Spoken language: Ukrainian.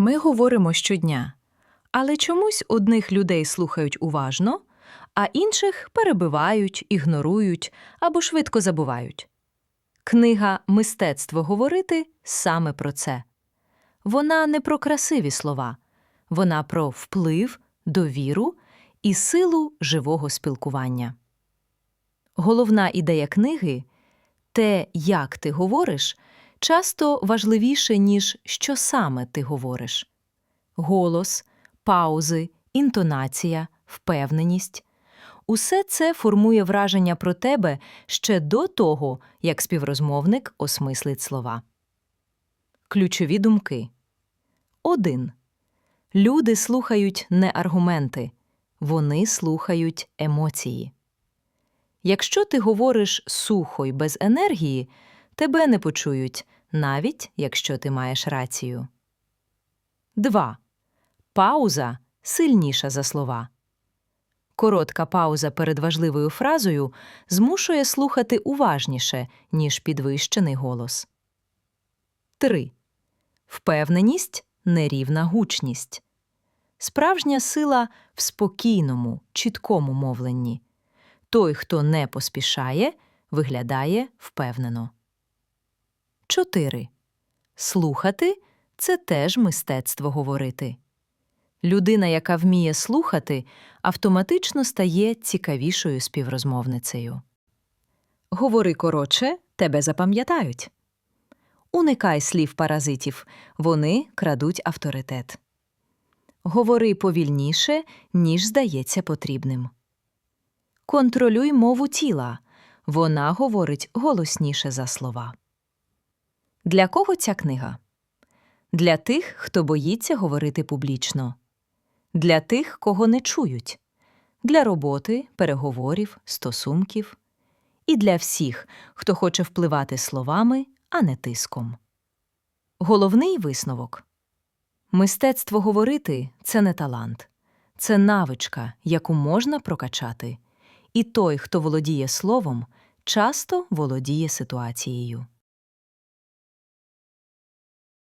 Ми говоримо щодня, але чомусь одних людей слухають уважно, а інших перебивають, ігнорують або швидко забувають. Книга Мистецтво говорити саме про це. Вона не про красиві слова, вона про вплив, довіру і силу живого спілкування. Головна ідея книги те, як ти говориш, часто важливіше, ніж що саме ти говориш. Голос, паузи, інтонація, впевненість усе це формує враження про тебе ще до того, як співрозмовник осмислить слова. Ключові думки 1. Люди слухають не аргументи, вони слухають емоції. Якщо ти говориш сухо й без енергії, тебе не почують, навіть якщо ти маєш рацію. 2. Пауза сильніша за слова. Коротка пауза перед важливою фразою змушує слухати уважніше, ніж підвищений голос. 3. Впевненість нерівна гучність. Справжня сила в спокійному, чіткому мовленні. Той, хто не поспішає, виглядає впевнено. 4. Слухати це теж мистецтво говорити. Людина, яка вміє слухати, автоматично стає цікавішою співрозмовницею. Говори коротше, тебе запам'ятають. Уникай слів паразитів, вони крадуть авторитет. Говори повільніше, ніж здається потрібним. Контролюй мову тіла. Вона говорить голосніше за слова. Для кого ця книга? Для тих, хто боїться говорити публічно, для тих, кого не чують, для роботи, переговорів, стосунків, і для всіх, хто хоче впливати словами, а не тиском. Головний висновок мистецтво говорити це не талант, це навичка, яку можна прокачати. І той, хто володіє словом, часто володіє ситуацією.